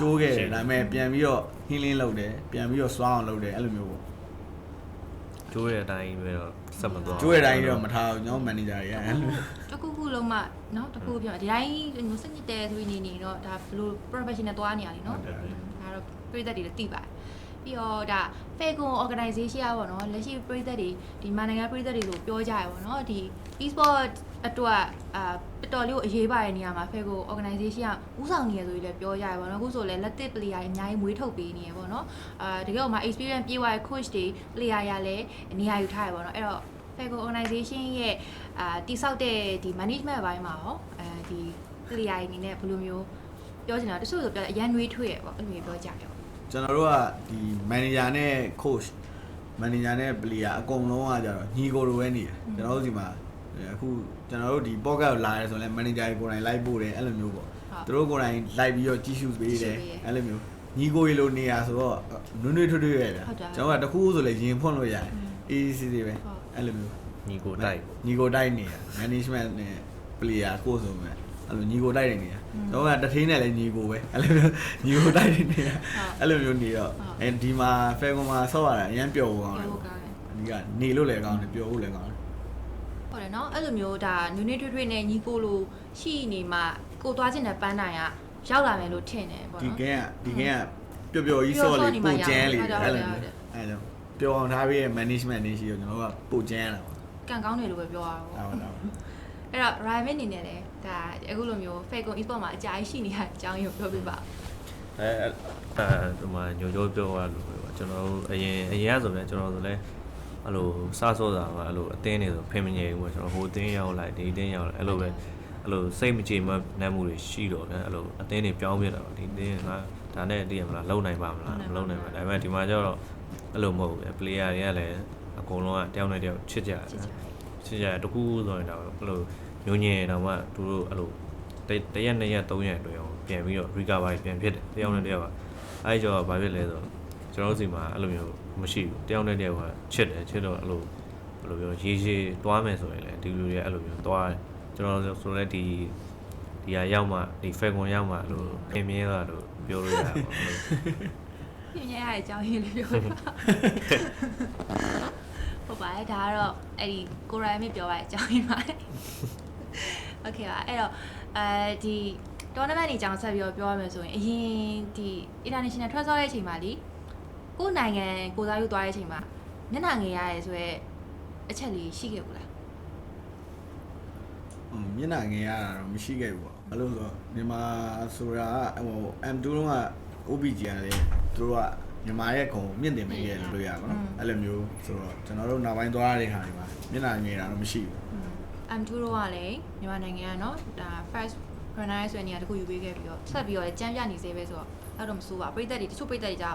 ကျိုး
ခဲ့တယ်ဒါပေမဲ့ပြန်ပြီးတော့ဟင်းလင်းလုပ်တယ်ပြန်ပြီးတော့စွားအောင်လုပ်တယ်အဲ့လိုမျိုးပေါ့
ကျိုးရတဲ့အတိုင်းပဲတော့ဆက်မသွား
ကျိုးရတဲ့အတိုင်းတော့မထားဘူးကျွန်တော်မန်နေဂျာတွေကအဲ့လို
တခုခုလုံးမှနော်တခုခုပြောဒီတိုင်းငိုစနစ်တယ်ဆိုပြီးနေနေတော့ဒါဘလို့ professional သွားနေရလीနော်ဒါတော့ပြည်သက်တွေလည်းသိပါတယ် ပြီးတော့ဒါ Fagon organization อ่ะပေါ့เนาะလက်ရှိပြည်သက်တွေဒီမန်နိုင်ငံပြည်သက်တွေလို့ပြောကြရပေါ့เนาะဒီ e-sport အတွက်အာပတော်လေးကိုအရေးပါတဲ့နေရာမှာ Fagon organization ကဥဆောင်နေရဆိုပြီးလည်းပြောကြရပေါ့เนาะအခုဆိုလည်းလက်တစ် player တွေအများကြီးမွေးထုတ်ပေးနေရပေါ့เนาะအာတကယ်တော့မှ experience ပြေးသွားတဲ့ coach တွေ player ရလည်းနေရာယူထားရပေါ့เนาะအဲ့တော့ Fago organization ရဲ့အာတိဆောက်တဲ့ဒီ management ဘိုင်းမှာရောအဲဒီ player အနေနဲ့ဘယ်လိုမျိုး ပြောချင်တာတချို့ဆိုပြောအရန်နှွေးထွေးရပေါ့အဲ့လိုမျိုးပြောကြတယ်ပေါ့
ကျွန်တော်တို့ကဒီ manager နဲ့ coach manager နဲ့ player အကုန်လုံးကကြတော့ညီကိုလိုပဲနေတယ်ကျွန်တော်တို့ဒီမှာအခုကျွန်တော်တို့ဒီ podcast ကိုလာရဲဆိုရင်လည်း manager ကိုယ်တိုင် live ပို့တယ်အဲ့လိုမျိုးပေါ့သူတို့ကိုယ်တိုင် live ပြီးတော့ကြီးစုပေးတယ်အဲ့လိုမျိုးညီကိုလိုနေရဆိုတော့နွေ့နွေ့ထွတ်ထွတ်ရဲဗျကျွန်တော်ကတခုဆိုလည်းရင်ဖွင့်လို့ရတယ်အေးစီစီပဲအဲ့လိုမျိုး
ညီကိုတိုက်ပေါ့
ညီကိုတိုက်နေရ management နဲ့ player ကိုဆိုမဲ့ အဲ့လိုညီကိုတိုက်နေနေရတော့ကတထင်းနဲ့လည်းညီကိုပဲအဲ့လိုမျိုးညီကိုတိုက်နေနေရအဲ့လိုမျိုးနေတော့အဲဒီမှာ Falcon မှာဆော့ရတာအရင်ပျော်ဖို့ကောင်းတယ်
ပြောကောင်းတယ်
ဒီကနေလို့လည်းကောင်းတယ်ပျော်ဖို့လည်းကောင်းတယ်
ဟုတ်တယ်နော်အဲ့လိုမျိုးဒါနွေးနွေးထွေးထွေးနဲ့ညီကိုလိုရှိနေမှကိုသွားခြင်းတဲ့ပန်းတိုင်ကရောက်လာမယ်လို့ထင်တယ်ပေါ့
ဒီ
နော်
ကင်းကဒီကင်းကပျော်ပျော်ကြီးဆော့လေးပိုကျန်းလေး
ဟုတ်တယ်
အဲ့လို
ဟုတ်
မျိုး
တယ်
အဲ့ကြောင့်ပျော်အောင်ထားပြီးရဲ့ management နေရှိတော့ကျွန်တော်တို့ကပိုကျန်းလာပါ
ကံကောင်းတယ်လို့ပဲပြောရတာပေါ့
ဟုတ်ပါတော့
အဲ့တော့ Ryan အနေနဲ့လည်း ဒါအခုလိုမျိုး Falcon eSport မှာအကြာကြီးရှိနေတဲ့အကြောင်းကိုပြောပြပါ
အဲအဲဒီမှာညိုညိုပြောရလို့ပဲပေါ့ကျွန်တော်တို့အရင်အရင်ကဆိုရင်ကျွန်တော်တို့လည်းအဲ့လိုစဆော့တာကအဲ့လိုအတင်းနေဆိုဖင်မငြိမ်ဘူးပေါ့ကျွန်တော်ဟိုအတင်းရောက်လိုက်ဒီအတင်းရောက်လိုက်အဲ့လိုပဲအဲ့လိုစိတ်မကြေမနှမ်းမှုတွေရှိတော့ဗျအဲ့လိုအတင်းတွေပြောင်းပြတာပေါ့ဒီအတင်းကဒါနဲ့တည်ရမလားလုံနိုင်ပါမလားမလုံနိုင်ပါဘူးဒါပေမဲ့ဒီမှာကျတော့အဲ့လိုမဟုတ်ဘူးဗျ player တွေကလည်းအကုန်လုံးကတယောက်နဲ့တယောက်ချစ်ကြတယ်
ချစ်ကြတယ်
ချစ်ကြတယ်တကူဆိုရင်တော့အဲ့လို မျိုးညင်တော့မှသူတို့အဲ့လိုတတရက်နှစ်ရက်သုံးရက်အတွင်းအောင်ပြန်ပြီးတော့ recovery ပြန်ဖြစ်တယ်တယောက်နဲ့တယောက်ကအဲ့ကြောဘာဖြစ်လဲဆိုတော့ကျွန်တော်တို့စီမှာအဲ့လိုမျိုးမရှိဘူးတယောက်နဲ့တယောက်ကချစ်တယ်ချစ်တော့အဲ့လိုဘယ်လိုပြောရေးရေးသွားမယ်ဆိုရင်လည်းဒီလူတွေအဲ့လိုမျိုးသွားတယ်ကျွန်တော်တို့ဆိုလည်းဒီဒီဟာရောက်မှဒီ Falcon ရောက်မှအဲ့လိုပြင်မြဲတာလို့ပြောလို့ရတယ်ပေါ့အဲ့လို
ပြင်းရရတဲ့အကြောင်းရင်းလေးပြောပြပါဟုတ်ပါတယ်ဒါကတော့အဲ့ဒီကိုရိုင်းမပြောရတဲ့အကြောင်းရင်းပါ โอเคပါအဲ့တော့အဲဒီ tournament တွေအကြောင်းဆက်ပြီးတော့ပြောရမယ်ဆိုရင်အရင်ဒီ international ထွက်ဆော့တဲ့အချိန်မှာလीကိုယ်နိုင်ငံကိုစားယူသွားတဲ့အချိန်မှာမျက်နှာငယ်ရတယ်ဆိုတော့အချက်လေးရှိခဲ့ဘူးလား
อืมမျက်နှာငယ်ရတာတော့မရှိခဲ့ဘူးပေါ့အဲ့လိုဆိုမြန်မာဆိုတာကဟို M2 လုံးက OBG ကလည်းသူတို့ကမြန်မာရဲ့ခုံမြင့်တင်ပေးခဲ့လို့ရပါတော့အဲ့လိုမျိုးဆိုတော့ကျွန်တော်တို့နောက်ပိုင်းသွားရတဲ့ခါတွေမှာမျက်နှာငယ်တာတော့မရှိဘူး
M2 တော့ကလည်းမြန်မာနိုင်ငံကနော်ဒါ first runner ဆိုတဲ့နေရာတခုယူပေးခဲ့ပြီးတော့ဆက်ပြီးတော့လည်းကြမ်းပြနေသေးပဲဆိုတော့အဲ့တော့မဆိုးပါပြည်သက်တွေတချို့ပြည်သက်တွေကြာ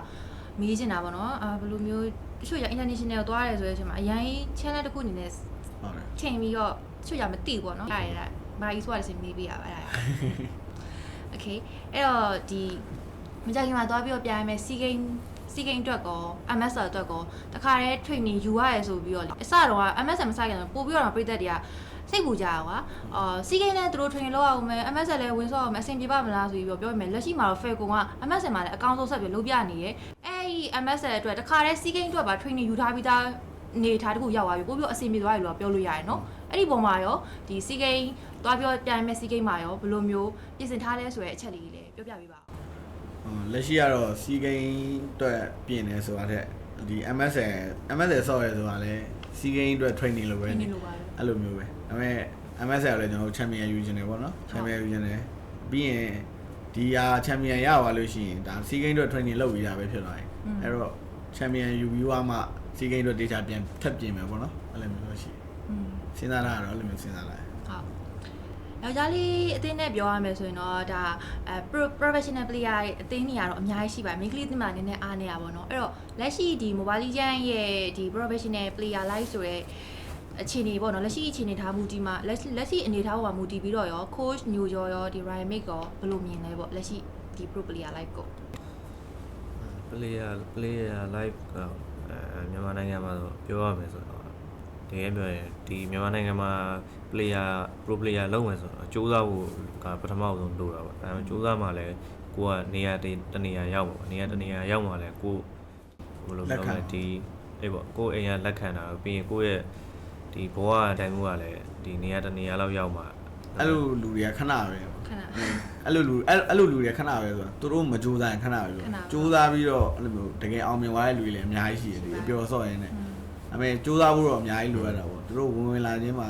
မေးချင်တာပေါ့နော်အာဘယ်လိုမျိုးတချို့ရ international သွားရဲဆိုတဲ့အချိန်မှာအရင် channel တခုအနေနဲ့
ဟုတ်တယ်
ချိန်ပြီးတော့တချို့ရမသိဘူးပေါ့နော်ဒါရတာဘာကြီးဆိုတာလည်းမေးပြရပါအဲ့ဒါ Okay အဲ့တော့ဒီမကြခင်မှာသွားပြီးတော့ပြရမယ် sea game စီကိန်းအတွက်ကော MSR အတွက်ကောတခါတည်း training ယူရရဆိုပြီးတော့အစတော့က MSR မစခင်တော့ပို့ပြီးတော့ပြည်သက်တွေက စိတ်ပူကြတာကွာအာ C game နဲ့သူတို့ training လုပ်အောင်မယ် MSR လည်းဝင်ဆော့အောင်မယ်အဆင်ပြေပါမလားဆိုပြီးတော့ပြောမယ်လက်ရှိမှာတော့ Falcon က MSR မှာလည်းအကောင့်ဆုံးဆက်ပြီးလုပ်ပြနေတယ်အဲ့ဒီ MSR အတွက်တခါတည်း C game အတွက်ပါ training ယူထားပြီးသားနေထားတခုရောက်သွားပြီပို့ပြီးတော့အဆင်ပြေသွားပြီလို့ပြောလို့ရတယ်နော်အဲ့ဒီပုံမှာရောဒီ C game သွားပြီးတော့ပြန်မယ် C game မှာရောဘယ်လိုမျိုးပြင်ဆင်ထားလဲဆိုတဲ့အချက်လေးလေးပြောပြပေးပါဦး
ဟိုလက်ရှိကတော့ C game အတွက်ပြင်နေဆိုတာတဲ့ဒီ MSL MSL ဆော့ရဲဆိုတာလည်း C game အတွက် training လုပ်ပဲ
ဒီ
နေ
နေ့လိုပါလေ
အဲ့လိုမျိုးပဲဒါပေမဲ့ MSL လည်းကျွန်တော်တို့ champion ယူခြင်းတယ်ပေါ့နော် champion ယူခြင်းတယ်ပြီးရင်ဒီဟာ champion ရပါလို့ရှိရင်ဒါ C game အတွက် training လုပ်ပြီးတာပဲဖြစ်သွားတယ်အဲ့တော့ champion ယူပြီးသွားမှ C game အတွက် data ပြန်ထပ်ပြင်မယ်ပေါ့နော်အဲ့လိုမျိုးလို့ရှိတယ်
อืม
စဉ်းစားလာတော့အဲ့လိုမျိုးစဉ်းစားလာတယ်
ဟုတ်ယောက်ျားလေးအသင်းနဲ့ပြောရမယ်ဆိုရင်တော့ဒါအဲ pro- professional player ရဲ့အသင်းတွေကတော့အများကြီးရှိပါတယ်မိန်းကလေးအသင်းမှာနည်းနည်းအားနေရပါတော့အဲ့တော့လက်ရှိဒီ mobile legend ရဲ့ဒီ professional player live ဆိုတဲ့ အခြေအနေပေါ့နော်လက်ရှိအခြေအနေထားမှုဒီမှာလက်ရှိလက်ရှိအနေထားပေါ်မှာမူတည်ပြီးတော့ရော coach ညိုရောရောဒီ Ryan Mate ရောဘယ်လိုမြင်လဲပေါ့လက်ရှိဒီ pro player live ကို
player player live ကအဲမြန်မာနိုင်ငံမှာဆိုပြောရမယ်ဆိုတော့တကယ်ပြောရင်ဒီမြန်မာနိုင်ငံမှာ player pro player လုံးမယ်ဆိုတော့စူးစမ်းဖို့ကပထမဆုံးလိုတာပေါ့ဒါပေမဲ့စူးစမ်းမှလည်းကိုကနေရာတတနေရာရောက်ပါနေရာတနေရာရောက်မှလည်းကိုဘယ်လိုပြောမလဲဒီအေးပေါ့ကိုအိမ်ကလက်ခံတာပြီးရင်ကိုရဲ့ ဒီဘဝအတိုင်းမှုကလည်းဒီနေရာတနေရာလောက်ရောက်မှ
အဲ့လိုလူတွေကခဏပဲပေါ့
ခဏ
အဲ့လိုလူအဲ့အဲ့လိုလူတွေခဏပဲဆိုတော့သူတို့မကြိုးစားရင်ခဏပဲ
ခဏပဲ
ကြိုးစားပြီးတော့အဲ့လိုမျိုးတကယ်အောင်မြင်သွားတဲ့လူတွေလည်းအများကြီးရှိတယ်ဒီအပျော်ဆော့ရင်းနဲ့အမေကြိုးစားဖို့တော့အများကြီးလိုရတာပေါ့သူတို့ဝင်ဝင်လာခြင်းမှာ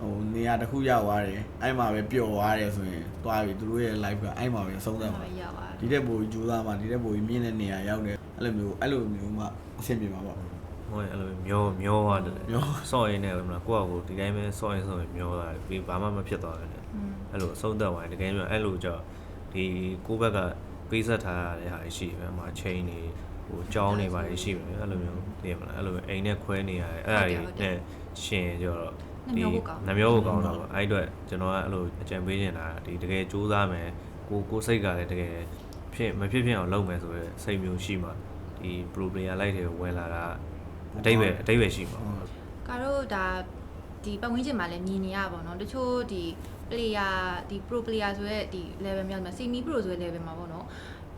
ဟိုနေရာတစ်ခုရောက်သွားတယ်အဲ့မှာပဲပျော်သွားတယ်ဆိုရင်သွားပြီသူတို့ရဲ့ live ကအဲ့မှာပဲအဆုံးသတ်မှာ
ရောက်သွား
ဒီတဲ့ပိုကြီးကြိုးစားမှာဒီတဲ့ပိုကြီးမြင့်တဲ့နေရာရောက်တယ်အဲ့လိုမျိုးအဲ့လိုမျိုးမှအဆင်ပြေမှာပေါ့
ဟိုအဲ့လိုမျောမျောသွားတယ်
မျော
ဆော့ရင်းနဲ့မလားကိုယ့်အကိုဒီတိုင်းပဲဆော့ရင်းဆော့ရင်းမျောသွားတယ်ပြီးဘာမှမဖြစ်သွားတယ်
อืม
အဲ့လိုအဆုံးသက်သွားတယ်တကယ်ပြောအဲ့လိုကြောင့်ဒီကိုယ့်ဘက်ကပေးဆက်ထားရတဲ့ဟာတွေရှိတယ်။ဟိုမှာချိန်နေဟိုကြောင်းနေပါလေရှိတယ်အဲ့လိုမျိုးသိရမလားအဲ့လိုမျိုးအိမ်နဲ့ခွဲနေရတယ်အဲ့ဒါတွေနဲ့ရှင်ကြတော့
နှမျိုးဖို့ကောင်း
နှမျိုးကိုကောင်းတော့ပေါ့အဲ့အတွက်ကျွန်တော်ကအဲ့လိုအကြံပေးနေတာဒီတကယ်စူးစမ်းမယ်ကိုကိုစိတ်ကလည်းတကယ်ဖြစ်မဖြစ်ဖြစ်အောင်လုပ်မယ်ဆိုရယ်စိတ်မျိုးရှိမှဒီ pro player လိုက်တွေဝင်လာတာ အတိတ်ပဲအတိတ်ပဲရှိမှာပေါ့
ကာတို့ဒါဒီပတ်ဝန်းကျင်မှာလည်းမြင်နေရပါတော့တချို့ဒီ player ဒီ pro player ဆိုရဲဒီ level မြောက်မှာ semi pro ဆိုရဲ level မှာပေါ့နော်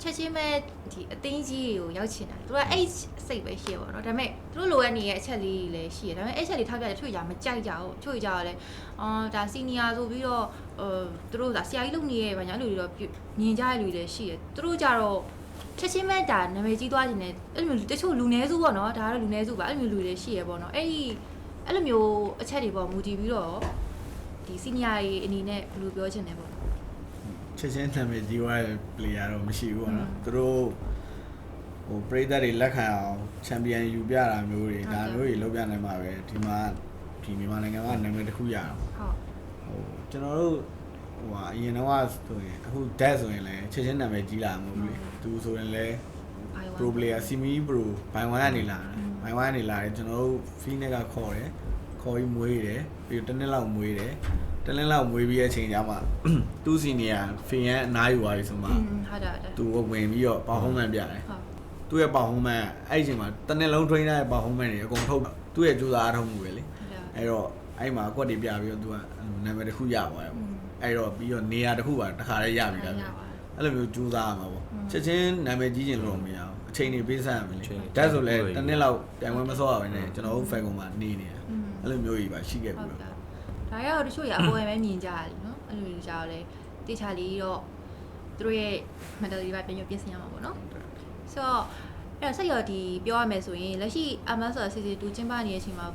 ချက်ချင်းပဲဒီအသိကြီးကိုရောက်ချင်တာသူကအဲ့စိတ်ပဲရှိရပါတော့ဒါပေမဲ့သူတို့လိုအပ်နေတဲ့အချက်လေးတွေလည်းရှိရဒါပေမဲ့အဲ့ချက်လေးထားပြတယ်သူတို့ကြာမကြိုက်ကြဘူးသူတို့ကြာလည်းအော်ဒါ senior ဆိုပြီးတော့ဟိုသူတို့ဒါဆရာကြီးလုပ်နေရဲ့ဗာညာလူတွေတော့မြင်ကြတဲ့လူတွေလည်းရှိတယ်သူတို့ကြတော့ ချက်ချင်းမဲ့ဒါနာမည်ကြီးသွားခြင်းနဲ့အဲ့လိုမျိုးတချို့လူနည်းစုပေါ့နော်ဒါကတော့လူနည်းစုပါအဲ့လိုမျိုးလူတွေရှိရပေါ့နော်အဲ့ဒီအဲ့လိုမျိုးအချက်တွေပေါ့မူတည်ပြီးတော့ဒီ senior တွေအနေနဲ့ဘယ်လိုပြောချင်လဲပေါ့
ချက်ချင်းနာမည်ကြီးွားတဲ့ player တော့မရှိဘူးပေါ့နော်
อืม
သူတို့ဟိုပရိသတ်တွေလက်ခံအောင်ချန်ပီယံယူပြတာမျိုးတွေ
ဟုတ်
ဒါ
တယ်
မျိုးတွေလုပ်ပြနိုင်မှာပဲဒီမှာဒီမြန်မာနိုင်ငံကနာမည်တစ်ခုရအောင်
ဟုတ်
ဟိုကျွန်တော်တို့ ဟိုဟာအရင်တော့ဆိုရင်အခု dead ဆိုရင်လည်းချက်ချင်းနာမည်ကြီးလာမှာမဟုတ်ဘူးလေသူဆိုရင်လည်း pro player simi pro ဘိုင်ဝမ်ကနေလာတာဘိုင်ဝမ်ကနေလာတယ်ကျွန်တော်တို့ phoenix ကခေါ်တယ်ခေါ်ပြီးမွေးတယ်ပြီးတော့တစ်နှစ်လောက်မွေးတယ်တစ်နှစ်လောက်မွေးပြီးတဲ့အချိန်ကျမှသူ့စီနီယာဖင်ရန်အနားယူသွားပြီဆိုမှ
ဟုတ်တယ်
သူဝင်ပြီးတော့ပေါဟုံးမှန်ပြတယ်သူ့ရဲ့ပေါဟုံးမှန်အဲ့ဒီအချိန်မှာတစ်နှစ်လုံး train တဲ့ပေါဟုံးမှန်တွေအကုန်ထုတ်သူ့ရဲ့ကြိုးစားအားထုတ်မှုပဲလေအဲ့တော့အဲ့မှာအကွက်တွေပြပြီးတော့သူကနာမည်တစ်ခုရသွားတယ်ပေါ့ အဲ့တော့ပြီးတော့နေရာတစ်ခုပါတစ်ခါတည်းရပြီလားအဲ့လိုမျိုးကြိုးစားရမှာပေါ့ချက်ချင်းနာမည်ကြီးကျင်လို့မရအောင်အချိန်တွေပေးဆက်ရမယ်လေဒါဆိုလဲ
တ
စ်နှစ်လောက်တိုင်ဝမ်မစောရဘဲနဲ့ကျွန်တော်တို့ဖန်ကုန်မှာနေနေတာအဲ့လိုမျိုးကြီးပါရှိခဲ့ပြီ
တော့ဒါရောတချို့ရအပေါ်ပဲမြင်ကြရတယ်နော်အဲ့လိုမျိုးကြောက်လဲတေချာလေးတော့သူတို့ရဲ့ mentality ပဲပြန်ပြပြင်ဆင်ရမှာပေါ့နော်ဆိုတော့အဲ့ဆက်ရော်ဒီပြောရမယ်ဆိုရင်လက်ရှိ MS ဆိုတာ season 2ကျင်းပနေတဲ့အချိန်မှာ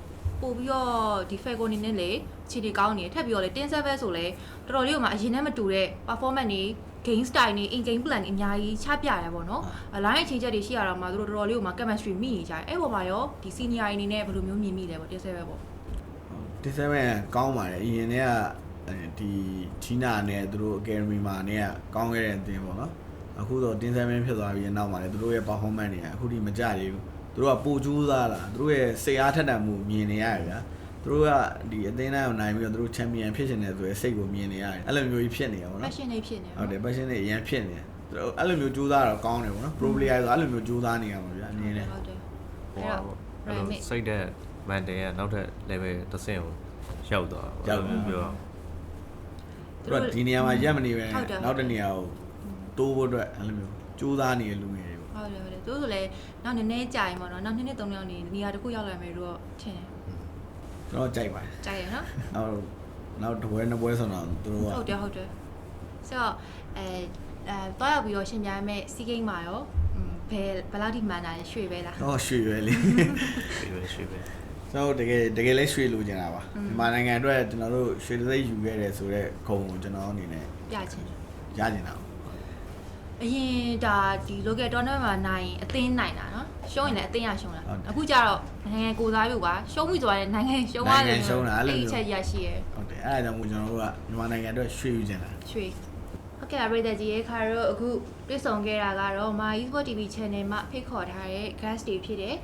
ပို့ပြီးတော့ဒီ fair ကိုနေနဲ့လေခြေတွေကောင်းနေတယ်ထပ်ပြီးတော့လေ10 7ဆိုလဲတော်တော်လေးကမှအရင်နဲ့မတူတဲ့ performance တွေ game style တွေ in game plan တွေအများကြီးချပြရတယ်ပေါ့နော်။ line အချိန်ချက်တွေရှိရတော့မှသူတို့တော်တော်လေးကမှ chemistry မိနေကြတယ်။အဲ့ပေါ်မှာရောဒီ senior အနေနဲ့ဘယ်လိုမျိုးမြင်မိလဲပေါ့10 7ပေါ့
ဒီ7ကောင်းပါတယ်အရင်တည်းကအဲဒီချီနာနဲ့သူတို့ academy မှာနဲ့ကကောင်းခဲ့တဲ့အသင်းပေါ့နော်အခုတော့တင်း7ဖြစ်သွားပြီးနောက်မှာလည်းသူတို့ရဲ့ performance တွေကအခုထိမကြသေးဘူး သူတို့ကပိုကြိုးစားလာသူတို့ရဲ့စိတ်အားထက်သန်မှုမြင်နေရတယ်ဗျာသူတို့ကဒီအသင်းတိုင်းကိုနိုင်ပြီးတော့သူတို့ champion ဖြစ်နေတယ်ဆိုရဲစိတ်ကိုမြင်နေရတယ်အဲ့လိုမျိုးကြီးဖြစ်နေရပါ။တော့
passion တွေဖြစ်နေ
ဟုတ်တယ် passion တွေအရင်ဖြစ်နေတယ်သူတို့အဲ့လိုမျိုးကြိုးစားတော့ကောင်းတယ်ပေါ့နော် pro player ဆိုအဲ့လိုမျိုးကြိုးစားနေရမှာဗျာအနေနဲ့
ဟုတ်တယ်
ဟို
အဲ့
က
တော့
အဲ့လို
right
စိတ်တဲ့ mental ကနောက်ထပ် level တစ်ဆင့်ကိုရောက်သွားတာ
ရောက်
ပေါ့
သွား
ပြော
သူတို့ကဒီနေရာမှာရက်မနေပဲ
ဟုတ်တယ်
နောက်တစ်နေရာကိုတိုးဖို့အတွက်အဲ့လိုမျိုးကြိုးစားနေတဲ့လူငယ်တွေပေါ့
ဟုတ်တယ်ဟုတ်တယ်သူတို့ဆိုလည်းနောက်နည်းနည်းကြာရင်ပေါ့နော်နောက်နှစ်နှစ်သုံးနှစ်နေနေရာတစ်ခုရောက်လာမယ်လို့တော့ထင်တယ်
ကျွန်တော်ကြိုက်ပါတယ်
ကြာရယ်နော်
နောက်နောက်တစ်ပွဲနှစ်ပွဲဆိုတော့သူတို့က
ဟုတ်တယ်ဟုတ်တယ်ဆိုတော့အဲအဲတွားရောက်ပြီးတော့ရှင်ပြိုင်မဲ့စီးကိန်းမှာရောဘယ်ဘယ်လောက်ထိမှန်တာလဲရွှေပဲလား
ဟောရွှေပဲလေ
ရွှေပဲရွှေပဲ
ကျွန်တော်တကယ်တကယ်လဲရွှေလိုချင်တာပါမြန်မာနိုင်ငံအတွက်ကျွန်တော်တို့ရွှေတစ်သိပ်ယူခဲ့တယ်ဆိုတော့ခုံကိုကျွန်တော်အနေနဲ့
ပြချင်
ရချင်တာ
အရင်ဒါဒီ local tournament မှာနိုင်ရင်အသင်းနိုင်တာနော်ရှုံးရင်လည်းအသင်းရရှုံးတာ
ဟုတ်တယ်
အခုကျတော့နိုင်ငံကိုယ်စားပြုပါရှုံးပြီဆိုရင်နိုင်ငံရှုံးရတယ်
နိုင်ငံရှုံးတာအဲ့လိုမျိုး
အဲ့ဒီချက်ရရှိရယ်
ဟုတ်တယ်အဲ့ဒါကြောင့်မို့ကျွန်တော်တို့ကမြန်မာနိုင်ငံအတွက်ရွှေယူချင်တာ
ရွှေဟုတ်ကဲ့ပါပြည်သက်ကြီးရဲ့ခါတော့အခုတွေ့ဆုံခဲ့တာကတော့ My Esport TV Channel မှာဖိတ်ခေါ်ထားတဲ့ guest တွေဖြစ်တဲ့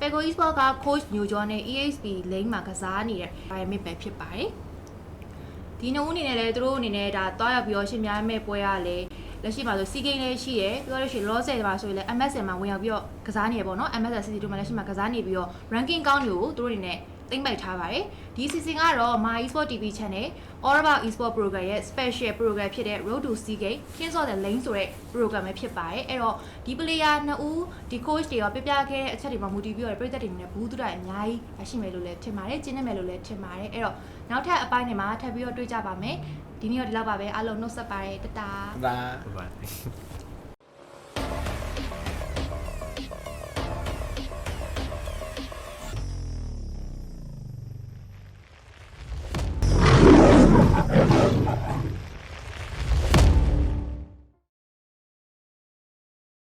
Pego Esport က coach ညိုကျော်နဲ့ EXP lane မှာကစားနေတဲ့ environment ပဲဖြစ်ပါတယ်ဒီနှစ်ဦးအနေနဲ့လည်းသူတို့အနေနဲ့ဒါတွားရောက်ပြီးတော့ရှင်များမဲ့ပွဲရလဲ လက်ရှိမှာဆိုစီဂိမ်းလည်းရှိရယ်ပြောလို့ရှိရင် loss မှာဆိုရင်လည်း MSN မှာဝင်ရောက်ပြီးတော့ကစားနေရပေါ့နော် MSN CC2 မှာလက်ရှိမှာကစားနေပြီးတော့ ranking ကောင်းတွေကိုသူတို့အနေနဲ့သိမ့်ပိုက်ထားပါတယ်ဒီ season ကတော့ My Esport TV Channel All About Esport Program ရဲ့ special program ဖြစ်တဲ့ Road to Sea Game ခင်းစော်တဲ့ lane ဆိုတဲ့ program ပဲဖြစ်ပါတယ်အဲ့တော့ဒီ player နှစ်ဦးဒီ coach တွေရောပြပြခဲ့တဲ့အချက်တွေမှာမူတည်ပြီးတော့ပြည်သက်တွေနဲ့ဘူးတူတာအများကြီးရှိမယ်လို့လည်းထင်ပါတယ်ကျင်းနေမယ်လို့လည်းထင်ပါတယ်အဲ့တော့နောက်ထပ်အပိုင်းတွေမှာထပ်ပြီးတော့တွေ့ကြပါမယ် ဒီနေ့တော့ဒီလောက်ပါပဲအားလုံးနှုတ်ဆက်ပါတယ်တတား
ဒါ
ဘိုင်